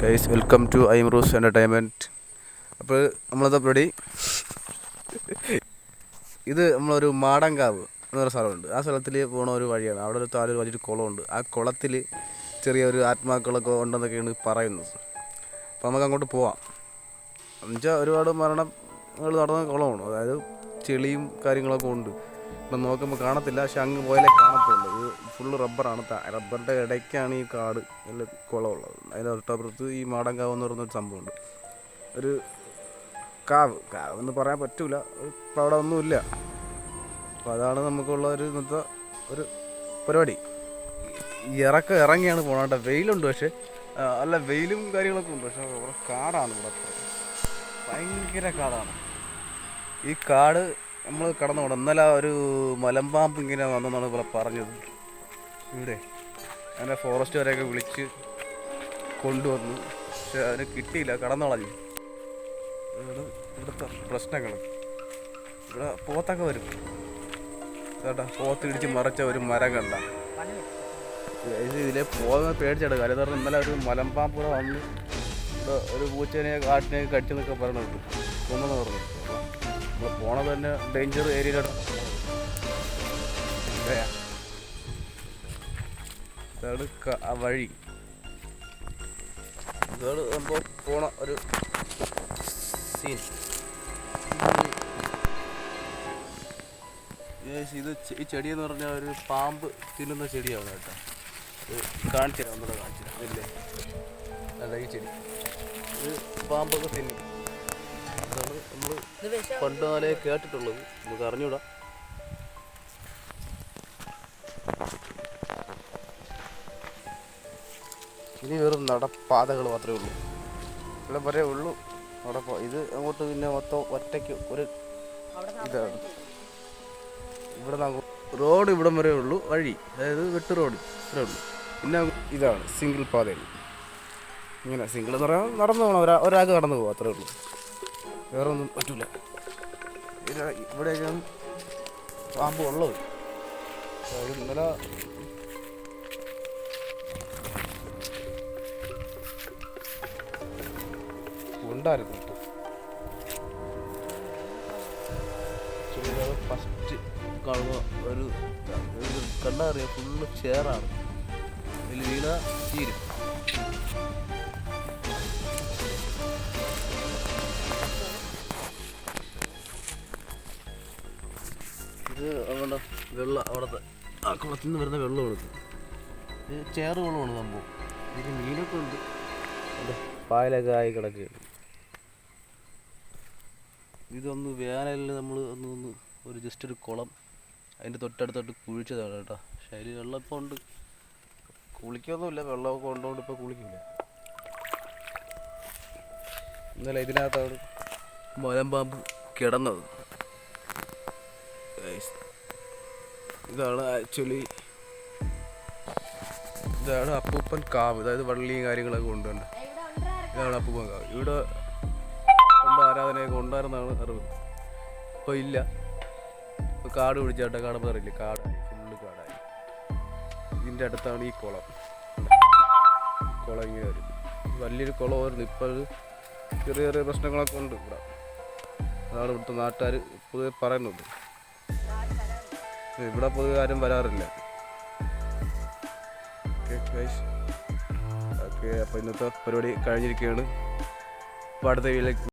Guys welcome to Aimroos entertainment അപ്പോൾ നമ്മളത് പരിപാടി ഇത് നമ്മളൊരു മാടങ്കാവ് എന്ന് പറയുന്ന സ്ഥലമുണ്ട്. ആ സ്ഥലത്തിൽ പോണ ഒരു വഴിയാണ്. അവിടെ ഒരു താഴെ ഒരു വലിയൊരു കുളമുണ്ട്. ആ കുളത്തിൽ ചെറിയൊരു ആത്മാക്കളൊക്കെ ഉണ്ടെന്നൊക്കെയാണ് പറയുന്നത്. അപ്പോൾ നമുക്ക് അങ്ങോട്ട് പോവാം. എന്നുവെച്ചാൽ ഒരുപാട് മരണങ്ങൾ നടന്ന കുളമാണ്. അതായത് ചെളിയും കാര്യങ്ങളൊക്കെ ഉണ്ട്. ഇപ്പം നോക്കുമ്പോൾ കാണത്തില്ല പക്ഷെ അങ്ങ് പോയാലേ കാണത്തുള്ളൂ. ഇത് ഫുള്ള് റബ്ബറാണ് റബ്ബറിന്റെ ഇടയ്ക്കാണ് ഈ കാട് നല്ല കുളമുള്ളത്. അതിന്റെ തൊട്ടപ്പുറത്ത് ഈ മാടങ്കാവ് എന്ന് പറയുന്നൊരു സംഭവമുണ്ട്. ഒരു കാവ്. കാവ് എന്ന് പറയാൻ പറ്റൂല. ഇപ്പം അവിടെ ഒന്നുമില്ല. അപ്പം അതാണ് നമുക്കുള്ള ഒരു ഇന്നത്തെ ഒരു പരിപാടി. ഇറക്കം ഇറങ്ങിയാണ് പോകേണ്ട വെയിലുണ്ട് പക്ഷേ. അല്ല വെയിലും കാര്യങ്ങളൊക്കെ ഉണ്ട്. പക്ഷേ കാടാണ് ഇവിടെ ഭയങ്കര കാടാണ്. ഈ കാട് നമ്മൾ കടന്നു പോകണം ഇന്നലെ ഒരു മലമ്പാമ്പ് ഇങ്ങനെ വന്നെന്നാണ് ഇവിടെ പറഞ്ഞത്. ഇവിടെ അങ്ങനെ ഫോറസ്റ്റ് വരെയൊക്കെ വിളിച്ച് കൊണ്ടുവന്നു. പക്ഷെ അതിന് കിട്ടിയില്ല കടന്നു കളഞ്ഞു ഇതാണ് ഇവിടുത്തെ പ്രശ്നങ്ങൾ ഇവിടെ പോത്തൊക്കെ വരും. ചേട്ടാ പോത്ത് ഇടിച്ച് മറിച്ച ഒരു മരം കണ്ട ഇത് ഇതിലെ പോകുന്ന പേടിച്ചാണ്. കാര്യം പറഞ്ഞാൽ ഇന്നലെ ഒരു മലമ്പാമ്പ് കൂടെ വന്ന് ഒരു പൂച്ചേനെ കാട്ടിനെ കടിച്ചെന്നൊക്കെ പറയണത് കൊന്നെന്ന് പറഞ്ഞു നമ്മൾ പോണത് തന്നെ ഡേഞ്ചർ ഏരിയയിലാണ് ഇതാണ് വഴി. ഇതാണ് നമ്മൾ പോണ ഒരു സീൻ ഇത് ഈ ചെടി എന്ന് പറഞ്ഞാൽ ഒരു പാമ്പ് തിന്നുന്ന ചെടിയാണ് കേട്ടോ. കാണിച്ചു തരാം ഒന്നുകൂടെ കാണിച്ചു തരാം. അല്ലേ അല്ല ഈ ചെടി. ഇത് പാമ്പൊക്കെ തിന്നും. നമ്മൾ പണ്ട് നാലേ കേട്ടിട്ടുള്ളത്. നമുക്ക് അറിഞ്ഞൂടാ ഇനി വെറും നടപ്പാതകൾ മാത്രമേ ഉള്ളൂ. ഇവിടെ പറയേ ഉള്ളൂ. നടപ്പ. ഇത് അങ്ങോട്ട് പിന്നെ മൊത്തം ഒറ്റയ്ക്ക് ഒരു ഇതാണ്. ഇവിടെ റോഡ് ഇവിടം വരെ ഉള്ളൂ. വഴി. അതായത് വെട്ട് റോഡ്. ഇത്രേ ഉള്ളൂ. പിന്നെ ഇതാണ്. സിംഗിൾ പാതയാണ് ഇങ്ങനെ സിംഗിൾ എന്ന് പറയാൻ നടന്നു പോകണം ഒരാ ഒരാൾക്ക് നടന്നു പോകും അത്രേ ഉള്ളൂ. വേറെ ഒന്നും പറ്റൂല ഇവിടെയൊക്കെ പാമ്പ് ഉള്ളത്. ഇന്നലെ ഉണ്ടായിരുന്നു ഫസ്റ്റ് കാണുന്ന ഒരു ഒരു കണ്ടാ അറിയാം ഫുള്ള് ചേറാണ് ഇതിൽ വീണ തീരും. അവിടെ വെള്ളം അവിടുത്തെ ആ കുളത്തിൽ നിന്ന് വരുന്ന വെള്ളമാണ് ഇത് ഇത് ചേറ് വെള്ളമാണ് സംഭവം. ഇതിൽ മീനൊക്കെ ഉണ്ട്. പായലൊക്കെ ആയി കിടക്കുകയാണ്. ഇതൊന്ന് വേനലിൽ നമ്മൾ ഒന്ന് ഒന്ന് ഒരു ജസ്റ്റ് ഒരു കുളം. അതിന്റെ തൊട്ടടുത്തോട്ട് കുഴിച്ചതാണ് കേട്ടോ. പക്ഷേ അതിൽ വെള്ളം ഇപ്പോൾ ഉണ്ട്. കുളിക്കൊന്നുമില്ല. വെള്ളമൊക്കെ ഉണ്ടോണ്ട് ഇപ്പോൾ കുളിക്കില്ല. ഇന്നലെ ഇതിനകത്താണ് മലമ്പാമ്പ് കിടന്നത്. ഇതാണ് ആക്ച്വലി ഇതാണ് അപ്പൂപ്പൻ കാവ്. അതായത് വള്ളിയും കാര്യങ്ങളൊക്കെ കൊണ്ടുണ്ട് ഇതാണ് അപ്പൂപ്പൻ കാവ്. ഇവിടെ കൊണ്ട് ആരാധനയൊക്കെ ഉണ്ടായിരുന്നാണ് അറിവ്. ഇപ്പോൾ ഇല്ല. ഇപ്പോൾ കാട് പിടിച്ചാട്ടെ. കാണുമ്പോൾ അറിയില്ല. കാടായി. ഫുള്ള് കാടായി. ഇതിന്റെ അടുത്താണ് ഈ കുളം. കുളം ഇങ്ങനെ വരും. വലിയൊരു കുളമായിരുന്നു ഇപ്പോൾ ചെറിയ ചെറിയ പ്രശ്നങ്ങളൊക്കെ ഉണ്ട് ഇവിടെ. അതാണ് ഇവിടുത്തെ നാട്ടുകാർ പൊതുവെ പറയുന്നത്. ഇവിടെ പൊതുവെ ആരും വരാറില്ല. ഓക്കെ അപ്പോൾ ഇന്നത്തെ പരിപാടി കഴിഞ്ഞിരിക്കുകയാണ്. അപ്പോൾ അടുത്ത വീട്ടിലേക്ക്